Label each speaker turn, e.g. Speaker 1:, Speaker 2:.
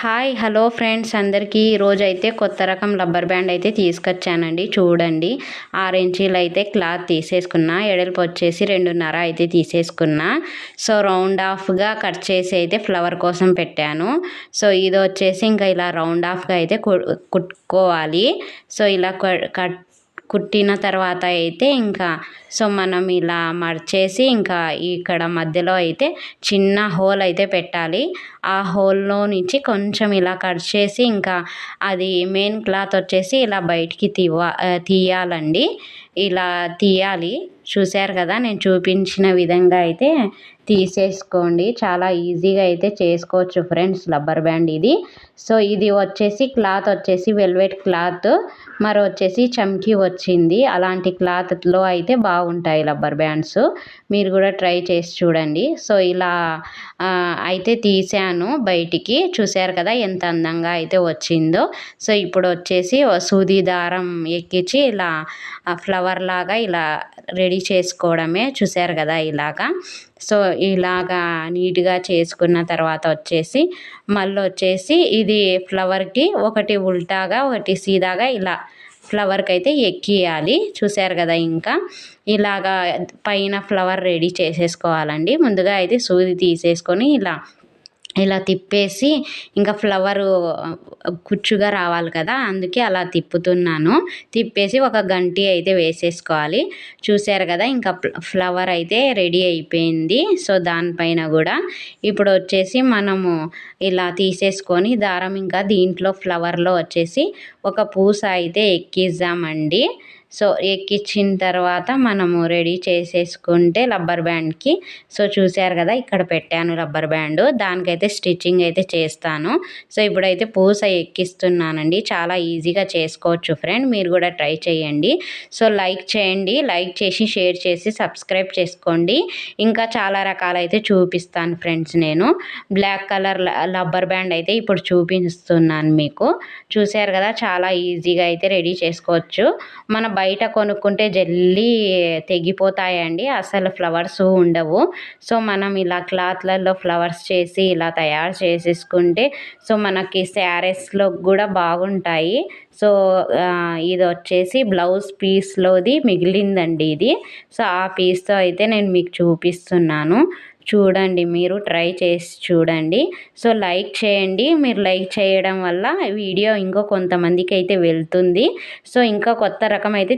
Speaker 1: Hi hello friends అందరికీ. ఈరోజు అయితే కొత్త రకం రబ్బర్ బ్యాండ్ అయితే తీసుకొచ్చానండి. చూడండి. ఆరు ఇంచీలు అయితే క్లాత్ తీసేసుకున్నా ఎడల్పు వచ్చేసి రెండున్నర అయితే తీసేసుకున్నా. సో రౌండ్ ఆఫ్గా కట్ చేసి అయితే ఫ్లవర్ కోసం పెట్టాను. సో ఇది వచ్చేసి ఇంకా ఇలా రౌండ్ ఆఫ్గా అయితే కుట్టుకోవాలి. సో ఇలా కట్ కుట్టిన తర్వాత అయితే ఇంకా సో మనం ఇలా మర్చేసి ఇంకా ఇక్కడ మధ్యలో అయితే చిన్న హోల్ అయితే పెట్టాలి. ఆ హోల్లో నుంచి కొంచెం ఇలా కట్ చేసి ఇంకా అది మెయిన్ క్లాత్ వచ్చేసి ఇలా బయటికి తీవ తీయాలండి. ఇలా తీయాలి. చూశారు కదా నేను చూపించిన విధంగా అయితే తీసేసుకోండి. చాలా ఈజీగా అయితే చేసుకోవచ్చు ఫ్రెండ్స్ రబ్బర్ బ్యాండ్ ఇది. సో ఇది వచ్చేసి క్లాత్ వచ్చేసి వెల్వెట్ క్లాత్ మరి వచ్చేసి చమ్కీ వచ్చింది. అలాంటి క్లాత్లో అయితే బాగుంటాయి రబ్బర్ బ్యాండ్స్. మీరు కూడా ట్రై చేసి చూడండి. సో ఇలా అయితే తీసాను బయటికి. చూశారు కదా ఎంత అందంగా అయితే వచ్చిందో. సో ఇప్పుడు వచ్చేసి సూది దారం ఎక్కించి ఇలా ఫ్లవర్ లాగా ఇలా రెడీ చేసుకోవడమే చూశారు కదా ఇలాగా. సో ఇలాగా నీట్గా చేసుకున్న తర్వాత వచ్చేసి మళ్ళీ వచ్చేసి ఇది ఫ్లవర్కి ఒకటి ఉల్టాగా ఒకటి సీదాగా ఇలా ఫ్లవర్కి అయితే ఎక్కియాలి చూశారు కదా ఇంకా. ఇలాగా పైన ఫ్లవర్ రెడీ చేసేసుకోవాలండి. ముందుగా అయితే సూది తీసేసుకొని ఇలా ఇలా తిప్పేసి ఇంకా ఫ్లవరు కుచ్చుగా రావాలి కదా అందుకే అలా తిప్పుతున్నాను. తిప్పేసి ఒక గంటి అయితే వేసేసుకోవాలి. చూసారు కదా ఇంకా ఫ్లవర్ అయితే రెడీ అయిపోయింది. సో దానిపైన కూడా ఇప్పుడు వచ్చేసి మనము ఇలా తీసేసుకొని దారం ఇంకా దీంట్లో ఫ్లవర్లో వచ్చేసి ఒక పూస అయితే ఎక్కిద్దామండి. సో ఎక్కించిన తర్వాత మనము రెడీ చేసేసుకుంటే రబ్బర్ బ్యాండ్కి. సో చూశారు కదా ఇక్కడ పెట్టాను రబ్బర్ బ్యాండ్. దానికైతే స్టిచ్చింగ్ అయితే చేస్తాను. సో ఇప్పుడైతే పూస ఎక్కిస్తున్నానండి. చాలా ఈజీగా చేసుకోవచ్చు ఫ్రెండ్. మీరు కూడా ట్రై చేయండి. సో లైక్ చేయండి. లైక్ చేసి షేర్ చేసి సబ్స్క్రైబ్ చేసుకోండి. ఇంకా చాలా రకాలైతే చూపిస్తాను ఫ్రెండ్స్ నేను. బ్లాక్ కలర్ రబ్బర్ బ్యాండ్ అయితే ఇప్పుడు చూపిస్తున్నాను మీకు. చూశారు కదా చాలా ఈజీగా అయితే రెడీ చేసుకోవచ్చు. మన బయట కొనుక్కుంటే జల్లి తెగిపోతాయండి. అసలు ఫ్లవర్స్ ఉండవు. సో మనం ఇలా క్లాత్లలో ఫ్లవర్స్ చేసి ఇలా తయారు చేసేసుకుంటే సో మనకి శారీస్లో కూడా బాగుంటాయి. సో ఇది వచ్చేసి బ్లౌజ్ పీస్లోది మిగిలిందండి ఇది. సో ఆ పీస్తో అయితే నేను మీకు చూపిస్తున్నాను. చూడండి మీరు ట్రై చేసి చూడండి. సో లైక్ చేయండి. మీరు లైక్ చేయడం వల్ల వీడియో ఇంకో కొంతమందికి అయితే వెళ్తుంది. సో ఇంకా కొత్త రకం అయితే